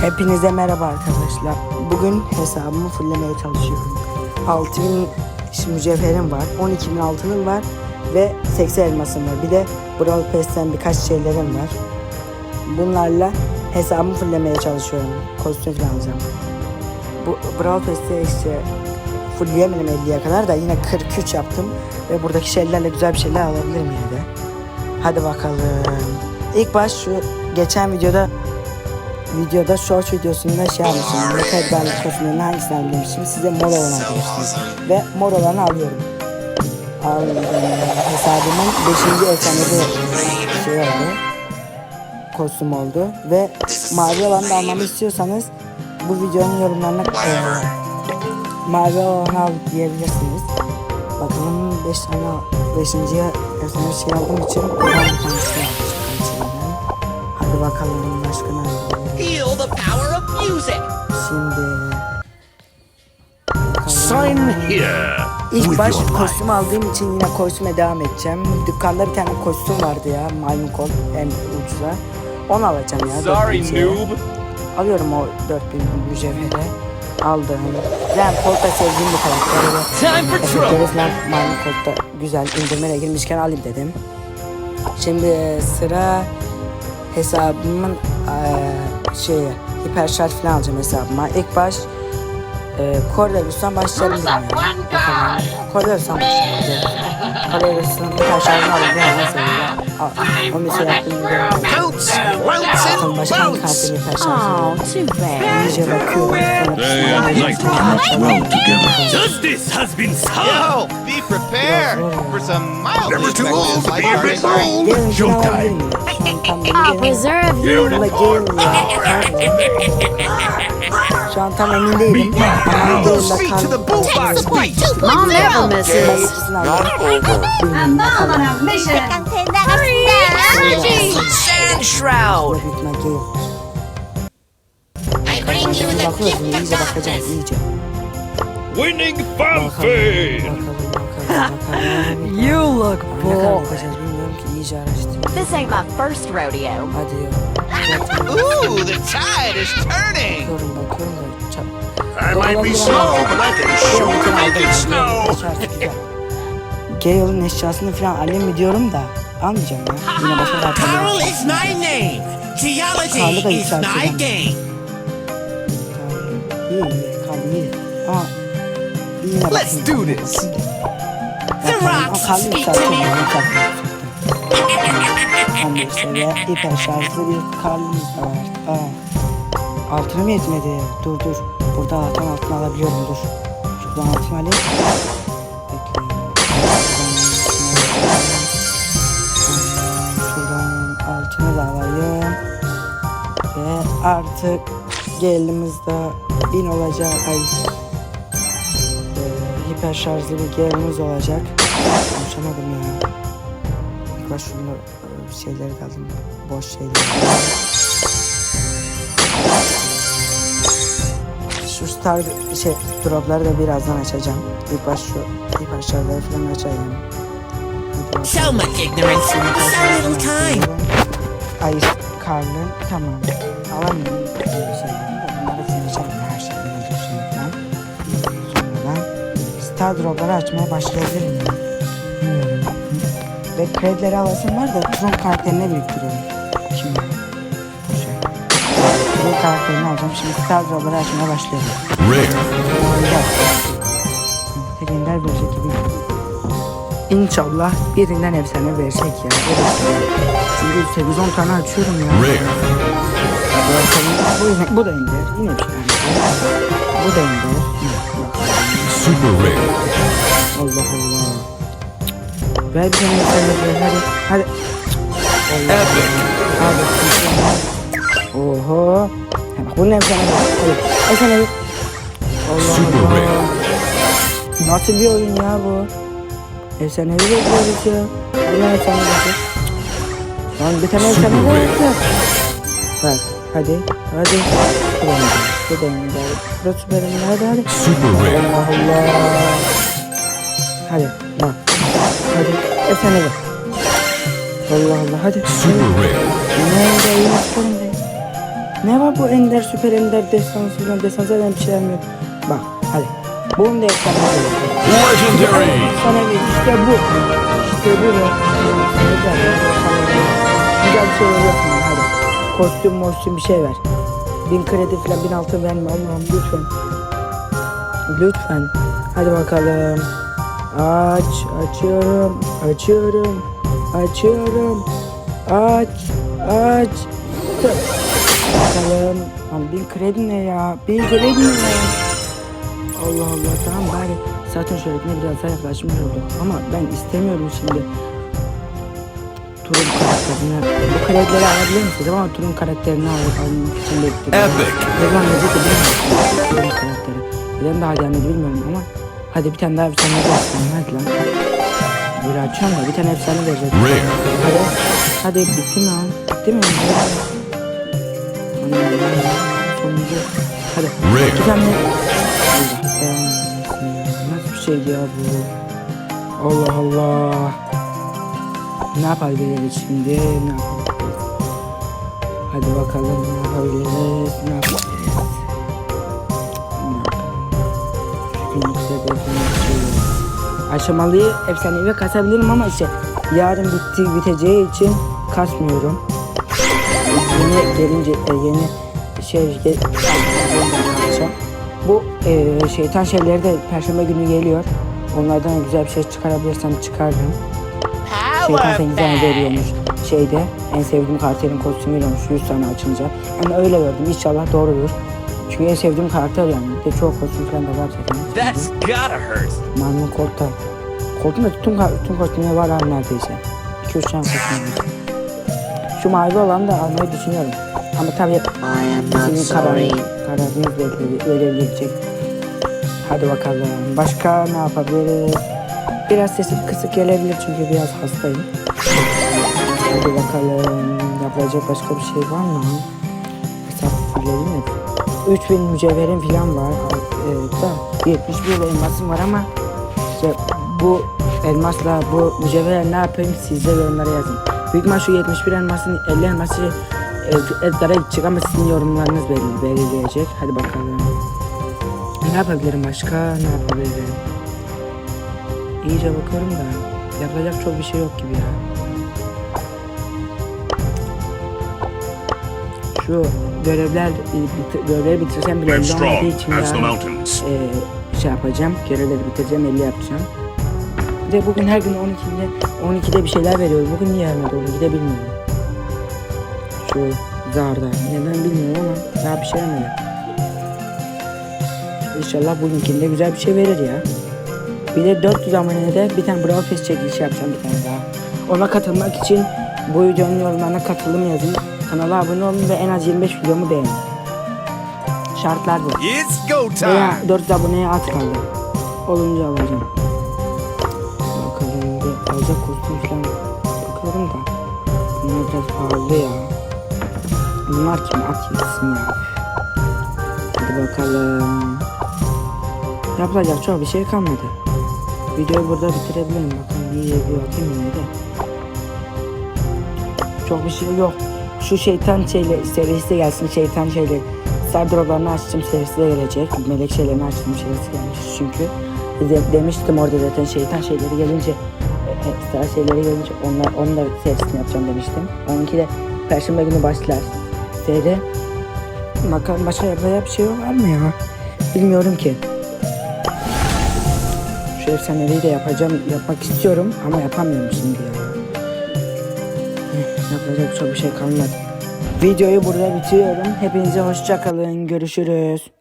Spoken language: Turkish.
Hepinize merhaba arkadaşlar. Bugün hesabımı fullemeye çalışıyorum. 6000 mücevherim var, 12000 altınım var ve 80 elmasım var. Bir de Brawl Pass'ten birkaç şeylerim var. Bunlarla hesabımı fullemeye çalışıyorum. Kostüm falan alacağım. Bu Brawl Pass'te işte fullleyemedim 50'ye kadar da yine 43 yaptım. Ve buradaki şeylerle güzel bir şeyler alabilirim yine de. Hadi bakalım. İlk baş şu geçen videoda videoda short videosunda şey almışım. Metal Dark kostümlerinin hangisini almışım. Size mor olanı almıştım. Ve mor olanı alıyorum. Aldım. Hesabımın 5. efsanede şey oldu. Kostüm oldu. Ve mavi olanı da almamı istiyorsanız bu videonun yorumlarına e, mavi olanı al diyebilirsiniz. Bakalım 5 tane 5. efsane şey aldığım için buradan bir tanesini almışım. Hadi bakalım başka ne. Feel the power of music. Şimdi Sign here İlk baş kostüm aldığım için yine kostüme devam edeceğim. Dükkanda bir tane kostüm vardı ya maymun kol en ucuza. Onu alacağım ya. Sorry, 4000 şeye. noob. Alıyorum o 4000 mücevhere. Aldım. Yani Colt'ta sevdiğim bir karakter. Falan Maymun Colt'ta güzel indirmeye girmişken alayım dedim. Şimdi sıra hesabımın eee şey hiper şarj falan alacağım hesabıma. İlk baş e, Cordelus'tan başlayabilirim ya. Bakalım. Cordelus'tan başlayalım. Cordelus'un hiper şarjını alayım. Bir hemen söyleyeyim. O mesela yaptığım gibi. Bounce, bounce Bakalım and başka hangi bounce. karakterin hiper şarjı var. too bad. İyice bakıyorum. Bir yapıyorum. work well together. Justice has been served. Be prepared for some mildly Never too old to be a bit old. Showtime. I'll preserve you. Legalia. Şu an tam emin değilim. Ama Legalia kan. Tech support 2.0. Mom never misses. And mom on a mission. Hurry! Energy! Sand Shroud. I bring you the gift of darkness. winning fanfare. you look bold. kadar bakacağız bilmiyorum ki iyice araştırayım. This ain't my first rodeo. Hadi ya. Ooh, the tide is turning. bakıyorum bakıyorum da çap. I might be slow, but I can sure make it snow. Gale'ın eşyasını falan alayım mı diyorum da almayacağım ya. Yine başka da Carol atalım. is my name. Sağlık Geology is my bana. game. İyi iyi kaldı iyi. Ama bir yine Let's do this. The rocks speak to me. Yükseltiyorum. 11 seviye hiper şarjlı bir karlımız da var. Aa. Altına mı yetmedi? Dur dur. Burada altın altın alabiliyorum dur. Şuradan altın alayım. Altını alayım. Ve artık gelimizde bin olacak. Ay. Ee, hiper şarjlı bir gelimiz olacak. Konuşamadım ya. E, şeyleri de alayım. Boş şeyleri. Şu star şey dropları da birazdan açacağım. İlk baş şu hiper şarjları falan açayım. So much ignorance in so little time. Hayır, Karlı tamam. Alamıyorum bunları sileceğim her şeyden önce şimdiden. Sonradan Star Drop'ları açmaya başlayabilirim ya. Ve kredileri alasım var da Tron karakterine biriktiriyorum. Şimdi. Boşver. Tron karakterini alacağım. Şimdi Star Drop'ları açmaya başlayalım. Rare. Tekender verecek gibi. İnşallah birinden efsane verecek ya. Çünkü 8-10 tane açıyorum ya. Rare. Bu, bu da indir. Yine bir indir. Bu da indir. Super rare. Allah Allah. Ver bir tane ver. Hadi. Hadi. Epic. Hadi. Oho. Bak bunun efsane ver. Hadi. Ver. Allah Super Allah. rare. Nasıl bir oyun ya bu? Efsanevi bekliyoruz ya. Bu ne efsane bekliyor? Lan bir tane efsane Super bekliyor. Bak hadi hadi. Bu da indir. Bu da indir. Bu da süper indir. Hadi hadi. Super. Allah Allah. Hadi bak. Hadi efsane ver. Allah Allah hadi. Super rare. Ne. Ne var bu ender süper ender destansı falan destansı eden bir şeyler mi yok? Bak hadi. Bunun da efsane Legendary. Sana bir işte bu. İşte bu be. Güzel. Güzel bir şey yapma hadi. Kostüm mostüm bir şey ver. Bin kredi falan bin altın verme Allah'ım lütfen. Lütfen. Hadi bakalım. Aç, açıyorum, açıyorum, açıyorum. Aç, aç. Bakalım. Lan bin kredi ne ya? Bin kredi ne? Allah Allah tamam bari zaten şöhretine biraz daha yaklaşmış olduk. Ama ben istemiyorum şimdi. Turun karakterini, bu kredileri alabilir misiniz? Ama Turun karakterini al- almak için bekliyorum. Epic. Neden yazık da bilmiyorum. Turun karakteri. Neden daha gelmedi bilmiyorum ama. Hadi bir tane daha efsane versin. Hadi lan. Böyle açıyorum da bir tane efsane verecek. Rare. Hadi. Bitti mi lan? Bitti mi? Sonuncu. Hadi. Rare. Bir tane. Nasıl bir şey ya bu? Allah Allah. Ne yapabiliriz şimdi? Ne yapabiliriz? Hadi bakalım ne yapabiliriz? Ne yapabiliriz? Ne yapalım? Şu gün yüksek Aşamalıyı efsanevi kasabilirim ama işte yarın bitti biteceği için kasmıyorum. Yeni gelince e, yeni şey gel. Bu e, şeytan şeyleri de perşembe günü geliyor. Onlardan güzel bir şey çıkarabilirsem çıkarırım. Şeytan Power sengizden bag. veriyormuş şeyde. En sevdiğim karakterin kostümü veriyormuş 100 tane açınca. Yani öyle gördüm inşallah doğrudur. Çünkü en sevdiğim karakter yani. Bir de çok kostüm falan da var zaten. That's gotta hurt. Mamnun Kolta. Koltuğunda tüm, ka- tüm kostümleri var abi neredeyse. 2-3 tane kostüm var. Şu mavi olan da almayı düşünüyorum. Ama tabii sizin karar, kararınız belli, belirleyecek. Hadi bakalım. Başka ne yapabiliriz? Biraz sesim kısık gelebilir çünkü biraz hastayım. Hadi bakalım. Yapılacak başka bir şey var mı? Hesap fulledim mi? 3000 mücevherim falan var. Da 71 elmasım var ama işte bu elmasla bu mücevherle ne yapayım siz de yorumlara yazın. Büyük ihtimal şu 71 elmasın 50 elması Edgar'a gidecek ama sizin yorumlarınız belli, belirleyecek. Hadi bakalım. Ne yapabilirim başka? Ne yapabilirim? İyice bakıyorum da yapacak çok bir şey yok gibi ya. Şu görevler bit- görevleri bitirsem bile Live 50 olmadığı için mountains. e, şey yapacağım. Görevleri bitireceğim 50 yapacağım. Bir de bugün her gün 12'de 12'de bir şeyler veriyor. Bugün niye vermedi 12'de bilmiyorum. Şu zarda. Neden bilmiyorum ama daha bir şey vermedi. İnşallah bugünkinde güzel bir şey verir ya. Bir de 400 abonede bir tane Brawl Pass çekilişi yapacağım bir tane daha. Ona katılmak için bu videonun yorumlarına katılım yazın. Kanala abone olun ve en az 25 videomu beğenin. Şartlar bu. It's go Veya time. 400 aboneye at kaldı. Olunca alacağım. Bakalım bir alacak kostüm falan bakıyorum da. Bunlar biraz pahalı ya. Bunlar kim at yesin ya. Hadi bakalım. Yapılacak çok bir şey kalmadı. Videoyu burada bitirebilirim. Bakın iyi bir bakayım yine de. Çok bir şey yok. Şu şeytan şeyle serisi gelsin. Şeytan şeyle Sardrolarını açtım serisi de gelecek. Melek şeylerini açtım serisi gelmiş çünkü. De- demiştim orada zaten şeytan şeyleri gelince e, e, şeyleri gelince onlar onun da serisini yapacağım demiştim. Onunki de perşembe günü başlar. Seri. Bakalım başka yapacak bir şey var mı ya? Bilmiyorum ki. Şu efsanevi de yapacağım, yapmak istiyorum ama yapamıyorum şimdi ya. Yapacak çok bir şey kalmadı. Videoyu burada bitiriyorum. Hepinize hoşça kalın. Görüşürüz.